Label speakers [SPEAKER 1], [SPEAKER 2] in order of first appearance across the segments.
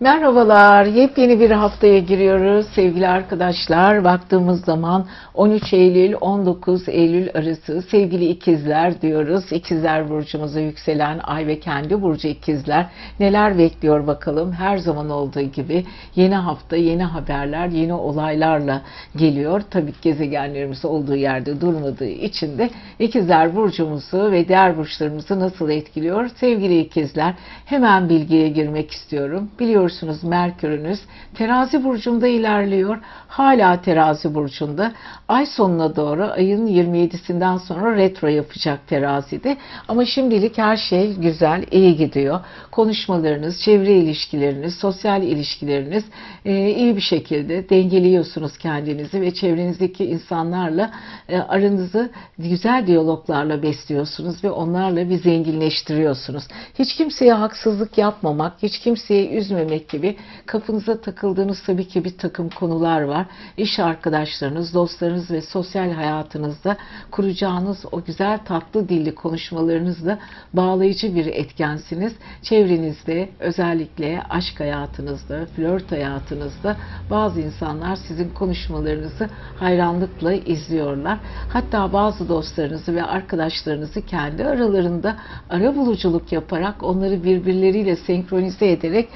[SPEAKER 1] Merhabalar, yepyeni bir haftaya giriyoruz sevgili arkadaşlar. Baktığımız zaman 13 Eylül 19 Eylül arası sevgili ikizler diyoruz. İkizler burcumuza yükselen ay ve kendi burcu ikizler neler bekliyor bakalım. Her zaman olduğu gibi yeni hafta, yeni haberler, yeni olaylarla geliyor. Tabii gezegenlerimiz olduğu yerde durmadığı için de ikizler burcumuzu ve diğer burçlarımızı nasıl etkiliyor? Sevgili ikizler hemen bilgiye girmek istiyorum. Biliyorsunuz Merkür'ünüz terazi burcunda ilerliyor. Hala terazi burcunda. Ay sonuna doğru ayın 27'sinden sonra retro yapacak terazide. Ama şimdilik her şey güzel, iyi gidiyor. Konuşmalarınız, çevre ilişkileriniz, sosyal ilişkileriniz e, iyi bir şekilde dengeliyorsunuz kendinizi ve çevrenizdeki insanlarla e, aranızı güzel diyaloglarla besliyorsunuz ve onlarla bir zenginleştiriyorsunuz. Hiç kimseye haksızlık yapmamak, hiç kimseyi üzmemek gibi kafanıza takıldığınız tabii ki bir takım konular var. İş arkadaşlarınız, dostlarınız ve sosyal hayatınızda kuracağınız o güzel tatlı dilli konuşmalarınızla bağlayıcı bir etkensiniz. Çevrenizde özellikle aşk hayatınızda, flört hayatınızda bazı insanlar sizin konuşmalarınızı hayranlıkla izliyorlar. Hatta bazı dostlarınızı ve arkadaşlarınızı kendi aralarında ara buluculuk yaparak onları birbirleriyle senkronize ederek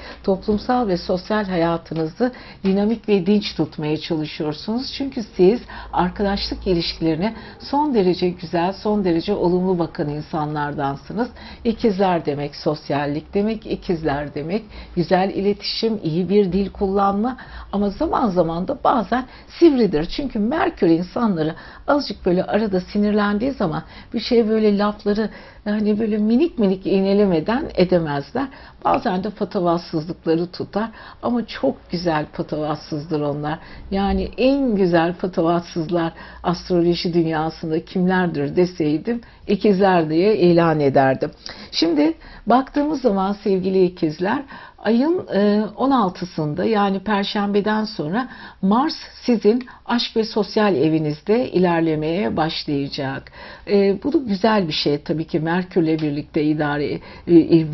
[SPEAKER 1] toplumsal ve sosyal hayatınızı dinamik ve dinç tutmaya çalışıyorsunuz. Çünkü siz arkadaşlık ilişkilerine son derece güzel, son derece olumlu bakan insanlardansınız. İkizler demek sosyallik demek, ikizler demek güzel iletişim, iyi bir dil kullanma ama zaman zaman da bazen sivridir. Çünkü Merkür insanları azıcık böyle arada sinirlendiği zaman bir şey böyle lafları hani böyle minik minik iğnelemeden edemezler. Bazen de patavatsızlıkları tutar ama çok güzel patavatsızdır onlar. Yani en güzel patavatsızlar astroloji dünyasında kimlerdir deseydim ikizler diye ilan ederdim. Şimdi baktığımız zaman sevgili ikizler ayın 16'sında yani perşembeden sonra Mars sizin aşk ve sosyal evinizde ilerlemeye başlayacak. E, Bu da güzel bir şey tabii ki Merkürle birlikte idare e,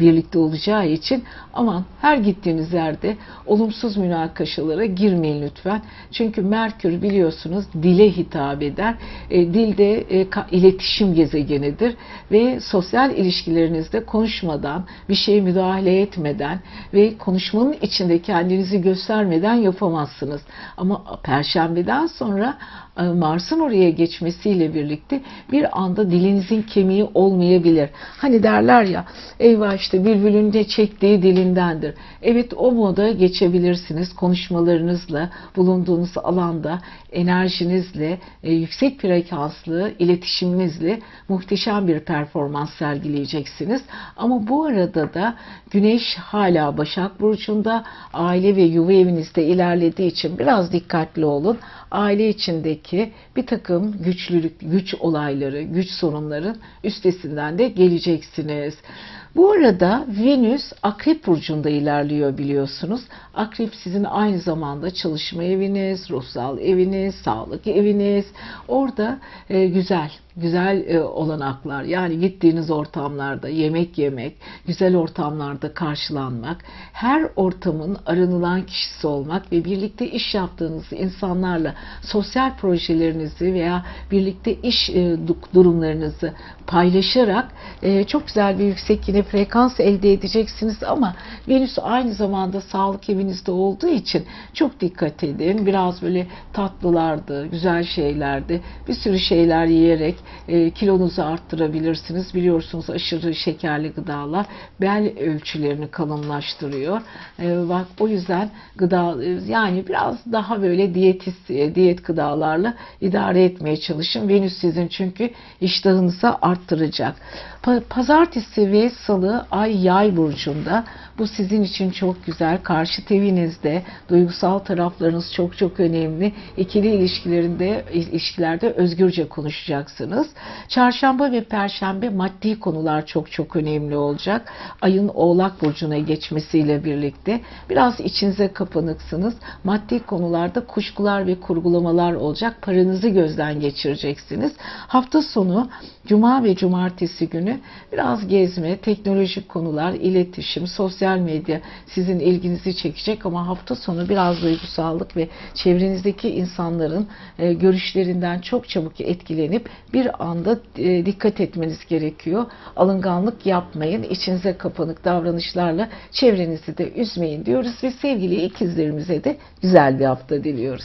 [SPEAKER 1] birlikte olacağı için aman her gittiğiniz yerde olumsuz münakaşalara girmeyin lütfen. Çünkü Merkür biliyorsunuz dile hitap eder. E, Dilde e, ka- gezegenidir ve sosyal ilişkilerinizde konuşmadan, bir şeye müdahale etmeden ve konuşmanın içinde kendinizi göstermeden yapamazsınız. Ama perşembeden sonra e, Mars'ın oraya geçmesiyle birlikte bir anda dilinizin kemiği olmayabilir. Hani derler ya eyvah işte bülbülün ne çektiği dilindendir. Evet o moda geçebilirsiniz konuşmalarınızla bulunduğunuz alanda enerjinizle e, yüksek frekanslı iletişiminizle muhteşem bir performans sergileyeceksiniz. Ama bu arada da Güneş hala Başak Burcu'nda aile ve yuva evinizde ilerlediği için biraz dikkatli olun. Aile içindeki bir takım güçlülük, güç olayları, güç sorunların üstesinden de geleceksiniz. Bu arada Venüs Akrep Burcu'nda ilerliyor biliyorsunuz. Akrep sizin aynı zamanda çalışma eviniz, ruhsal eviniz, sağlık eviniz. Orada e, güzel, güzel e, olanaklar yani gittiğiniz ortamlarda yemek yemek, güzel ortamlarda karşılanmak, her ortamın aranılan kişisi olmak ve birlikte iş yaptığınız insanlarla sosyal projelerinizi veya birlikte iş e, durumlarınızı paylaşarak e, çok güzel bir yüksek yine frekans elde edeceksiniz ama Venüs aynı zamanda sağlık evinizde olduğu için çok dikkat edin. Biraz böyle tatlılardı, güzel şeylerdi, bir sürü şeyler yiyerek e, arttırabilirsiniz. Biliyorsunuz aşırı şekerli gıdalar bel ölçülerini kalınlaştırıyor. E, bak o yüzden gıda yani biraz daha böyle diyetist, diyet gıdalarla idare etmeye çalışın. Venüs sizin çünkü iştahınızı arttıracak. Pa- Pazartesi ve salı ay yay burcunda. Bu sizin için çok güzel. Karşı evinizde duygusal taraflarınız çok çok önemli. İkili ilişkilerinde ilişkilerde özgürce konuşacaksınız. Çarşamba ve perşembe maddi konular çok çok önemli olacak. Ayın Oğlak burcuna geçmesiyle birlikte biraz içinize kapanıksınız. Maddi konularda kuşkular ve kurgulamalar olacak. Paranızı gözden geçireceksiniz. Hafta sonu Cuma ve Cumartesi günü biraz gezme, teknolojik konular, iletişim, sosyal medya sizin ilginizi çekecek ama hafta sonu biraz duygusallık ve çevrenizdeki insanların e, görüşlerinden çok çabuk etkilenip bir anda dikkat etmeniz gerekiyor. Alınganlık yapmayın. içinize kapanık davranışlarla çevrenizi de üzmeyin diyoruz ve sevgili ikizlerimize de güzel bir hafta diliyoruz.